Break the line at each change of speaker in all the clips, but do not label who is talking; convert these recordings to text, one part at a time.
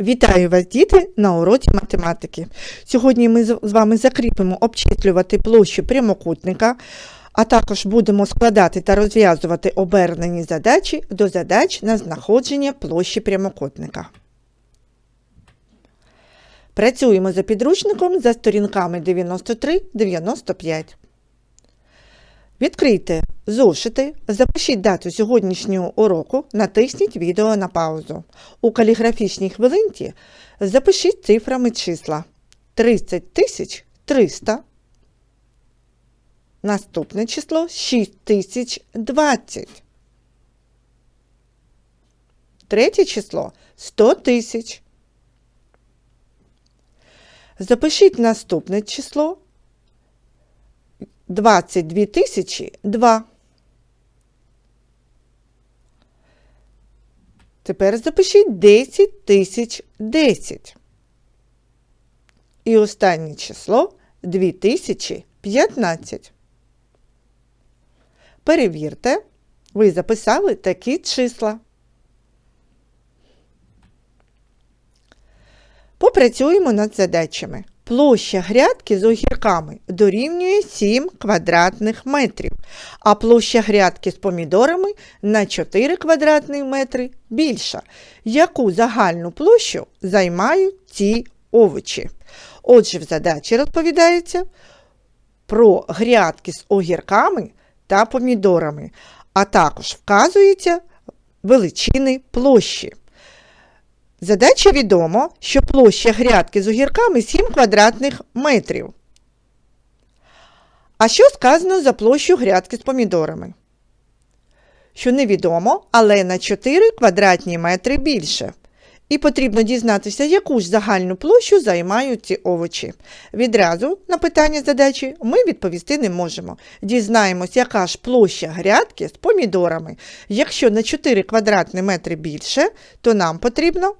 Вітаю вас, діти, на уроці математики. Сьогодні ми з вами закріпимо обчислювати площу прямокутника, а також будемо складати та розв'язувати обернені задачі до задач на знаходження площі прямокутника. Працюємо за підручником за сторінками 93-95. Відкрийте зошити, запишіть дату сьогоднішнього уроку, натисніть відео на паузу. У каліграфічній хвилинці запишіть цифрами числа 30 300. Наступне число 6020. Третє число 100 тисяч. Запишіть наступне число 22 тисячі 2. Тепер запишіть 10 тисяч 10. І останнє число 2015. Перевірте, ви записали такі числа. Попрацюємо над задачами. Площа грядки з огірками дорівнює 7 квадратних метрів, а площа грядки з помідорами на 4 квадратних метри більша. Яку загальну площу займають ці овочі? Отже, в задачі розповідається про грядки з огірками та помідорами, а також вказується величини площі. Задача відомо, що площа грядки з огірками 7 квадратних метрів. А що сказано за площу грядки з помідорами? Що невідомо, але на 4 квадратні метри більше. І потрібно дізнатися, яку ж загальну площу займають ці овочі. Відразу на питання задачі ми відповісти не можемо. Дізнаємось, яка ж площа грядки з помідорами. Якщо на 4 квадратні метри більше, то нам потрібно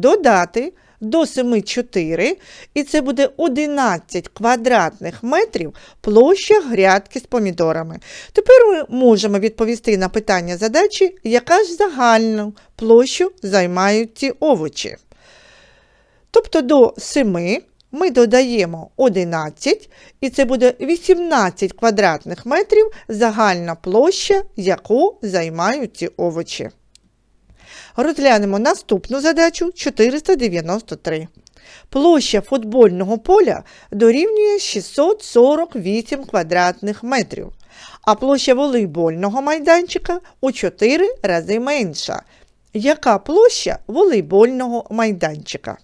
додати до 7 4, і це буде 11 квадратних метрів площа грядки з помідорами. Тепер ми можемо відповісти на питання задачі, яка ж загальну площу займають ці овочі. Тобто до 7 ми додаємо 11, і це буде 18 квадратних метрів загальна площа, яку займають ці овочі. Розглянемо наступну задачу 493. Площа футбольного поля дорівнює 648 квадратних метрів, а площа волейбольного майданчика у 4 рази менша. Яка площа волейбольного майданчика?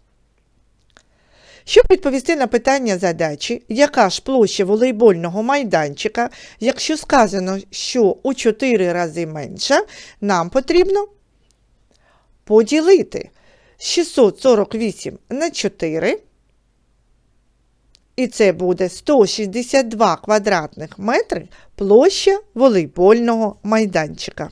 Щоб відповісти на питання задачі, яка ж площа волейбольного майданчика, якщо сказано, що у 4 рази менша, нам потрібно поділити 648 на 4, і це буде 162 квадратних метри площа волейбольного майданчика.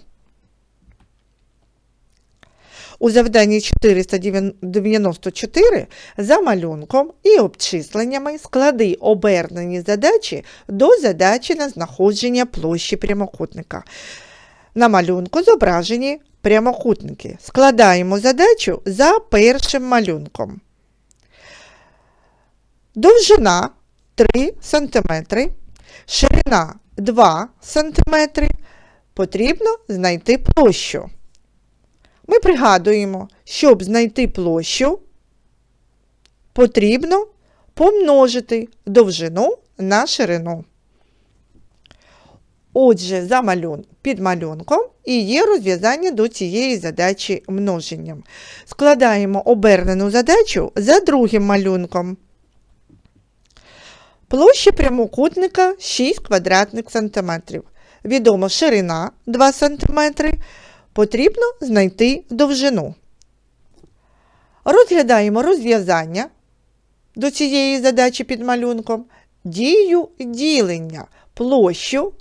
У завданні 494 за малюнком і обчисленнями склади обернені задачі до задачі на знаходження площі прямокутника. На малюнку зображені прямокутники. Складаємо задачу за першим малюнком. Довжина 3 см, ширина 2 см. Потрібно знайти площу. Ми пригадуємо, щоб знайти площу, потрібно помножити довжину на ширину. Отже, за малюн, під малюнком і є розв'язання до цієї задачі множенням. Складаємо обернену задачу за другим малюнком. Площа прямокутника 6 квадратних сантиметрів. Відомо ширина 2 см. Потрібно знайти довжину. Розглядаємо розв'язання до цієї задачі під малюнком. Дію ділення площу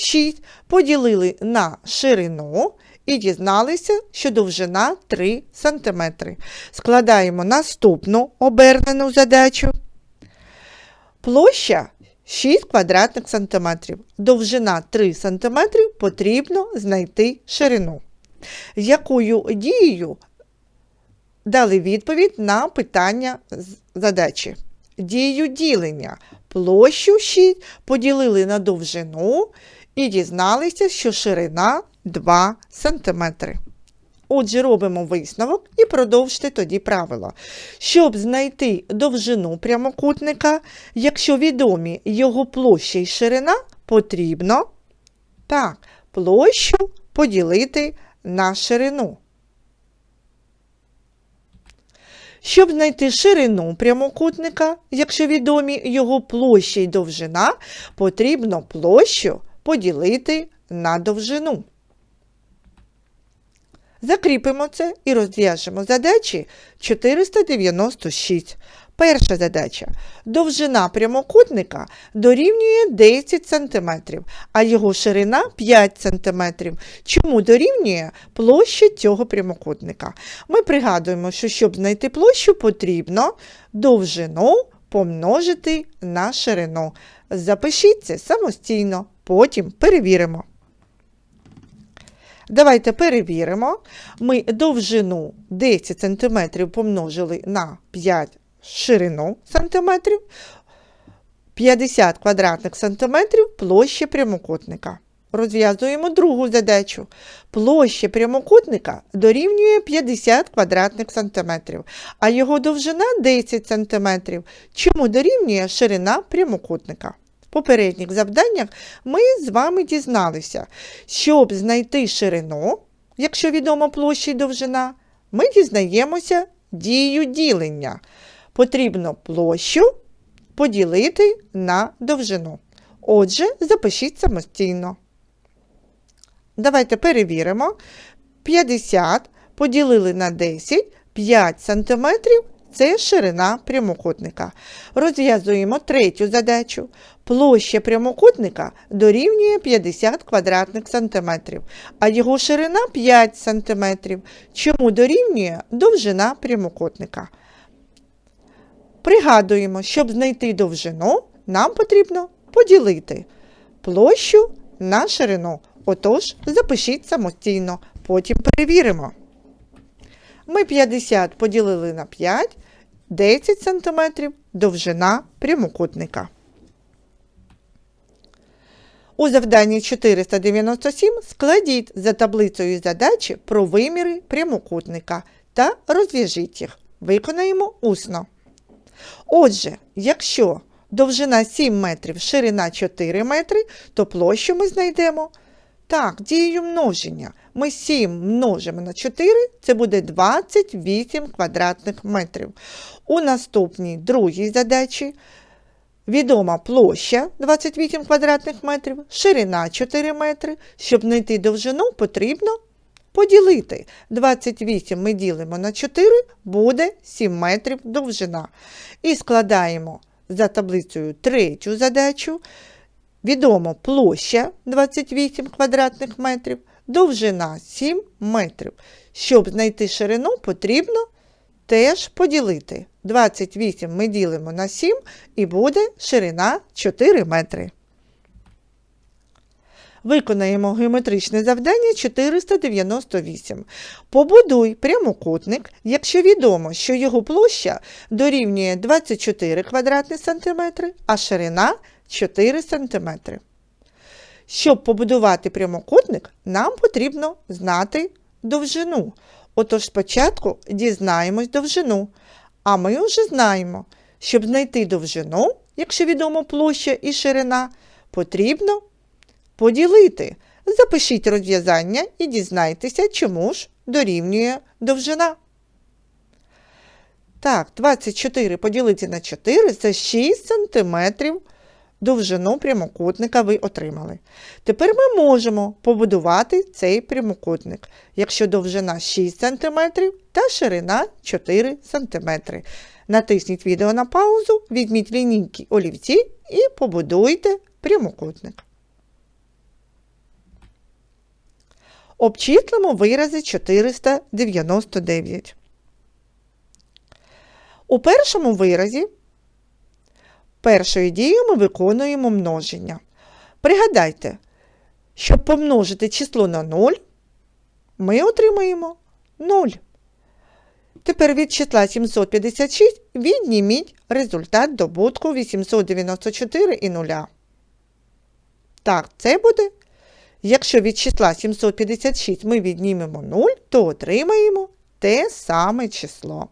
6 поділили на ширину і дізналися, що довжина 3 см. Складаємо наступну обернену задачу. Площа 6 квадратних сантиметрів. Довжина 3 см потрібно знайти ширину. Якою дією дали відповідь на питання задачі. Дію ділення. Площу 6 поділили на довжину і дізналися, що ширина 2 см. Отже, робимо висновок і продовжте тоді правило. Щоб знайти довжину прямокутника, якщо відомі його площа і ширина, потрібно так, площу поділити на ширину. Щоб знайти ширину прямокутника, якщо відомі його площа і довжина, потрібно площу поділити на довжину. Закріпимо це і розв'яжемо задачі 496. Перша задача. Довжина прямокутника дорівнює 10 см, а його ширина 5 см. Чому дорівнює площа цього прямокутника? Ми пригадуємо, що щоб знайти площу, потрібно довжину помножити на ширину. Запишіть це самостійно, потім перевіримо. Давайте перевіримо. Ми довжину 10 см помножили на 5 ширину сантиметрів, 50 квадратних сантиметрів площа прямокутника. Розв'язуємо другу задачу. Площа прямокутника дорівнює 50 квадратних сантиметрів, а його довжина 10 сантиметрів. Чому дорівнює ширина прямокутника? В попередніх завданнях ми з вами дізналися, щоб знайти ширину, якщо відома площа і довжина, ми дізнаємося дію ділення. Потрібно площу поділити на довжину. Отже, запишіть самостійно. Давайте перевіримо. 50 поділили на 10, 5 см це ширина прямокутника. Розв'язуємо третю задачу. Площа прямокутника дорівнює 50 квадратних сантиметрів, а його ширина 5 см. Чому дорівнює довжина прямокутника? Пригадуємо, щоб знайти довжину, нам потрібно поділити площу на ширину. Отож, запишіть самостійно, потім перевіримо. Ми 50 поділили на 5, 10 см довжина прямокутника. У завданні 497 складіть за таблицею задачі про виміри прямокутника та розв'яжіть їх. Виконаємо усно. Отже, якщо довжина 7 метрів, ширина 4 метри, то площу ми знайдемо. Так, дією множення. Ми 7 множимо на 4, це буде 28 квадратних метрів. У наступній другій задачі відома площа 28 квадратних метрів, ширина 4 метри. Щоб знайти довжину, потрібно поділити. 28 ми ділимо на 4, буде 7 метрів довжина. І складаємо за таблицею третю задачу. Відомо площа 28 квадратних метрів, довжина 7 метрів. Щоб знайти ширину, потрібно теж поділити. 28 ми ділимо на 7 і буде ширина 4 метри. Виконаємо геометричне завдання 498. Побудуй прямокутник, якщо відомо, що його площа дорівнює 24 квадратні сантиметри, а ширина 4 см. Щоб побудувати прямокутник, нам потрібно знати довжину. Отож спочатку дізнаємось довжину. А ми вже знаємо, щоб знайти довжину, якщо відомо площа і ширина, потрібно поділити. Запишіть розв'язання і дізнайтеся, чому ж дорівнює довжина. Так, 24 поділити на 4 це 6 см довжину прямокутника ви отримали. Тепер ми можемо побудувати цей прямокутник, якщо довжина 6 см та ширина 4 см. Натисніть відео на паузу, візьміть лінійки олівці і побудуйте прямокутник. Обчислимо вирази 499. У першому виразі першою дією ми виконуємо множення. Пригадайте, щоб помножити число на 0, ми отримаємо 0. Тепер від числа 756 відніміть результат добутку 894 і 0. Так, це буде. Якщо від числа 756 ми віднімемо 0, то отримаємо те саме число.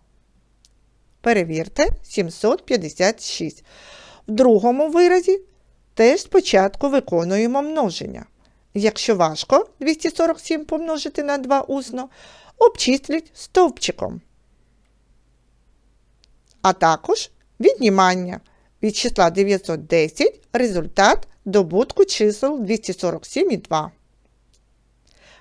Перевірте 756. В другому виразі теж спочатку виконуємо множення. Якщо важко 247 помножити на 2 усно, обчисліть стовпчиком. А також віднімання від числа 910 результат добутку чисел 247 і 2.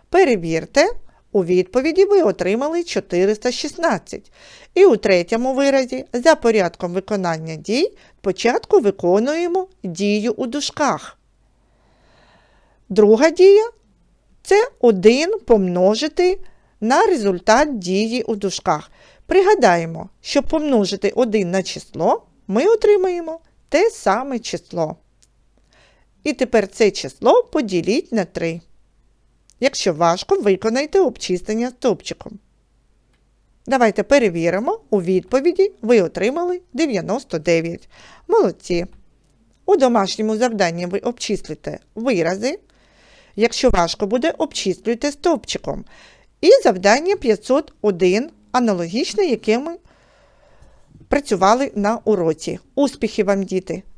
Перевірте, у відповіді ви отримали 416. І у третьому виразі за порядком виконання дій спочатку виконуємо дію у дужках. Друга дія це 1 помножити на результат дії у дужках. Пригадаємо, щоб помножити 1 на число, ми отримаємо те саме число. І тепер це число поділіть на 3. Якщо важко, виконайте обчислення стовпчиком. Давайте перевіримо. У відповіді ви отримали 99. Молодці. У домашньому завданні ви обчислите вирази. Якщо важко буде, обчислюйте стовпчиком. І завдання 501, аналогічне, яке ми працювали на уроці. Успіхів вам, діти!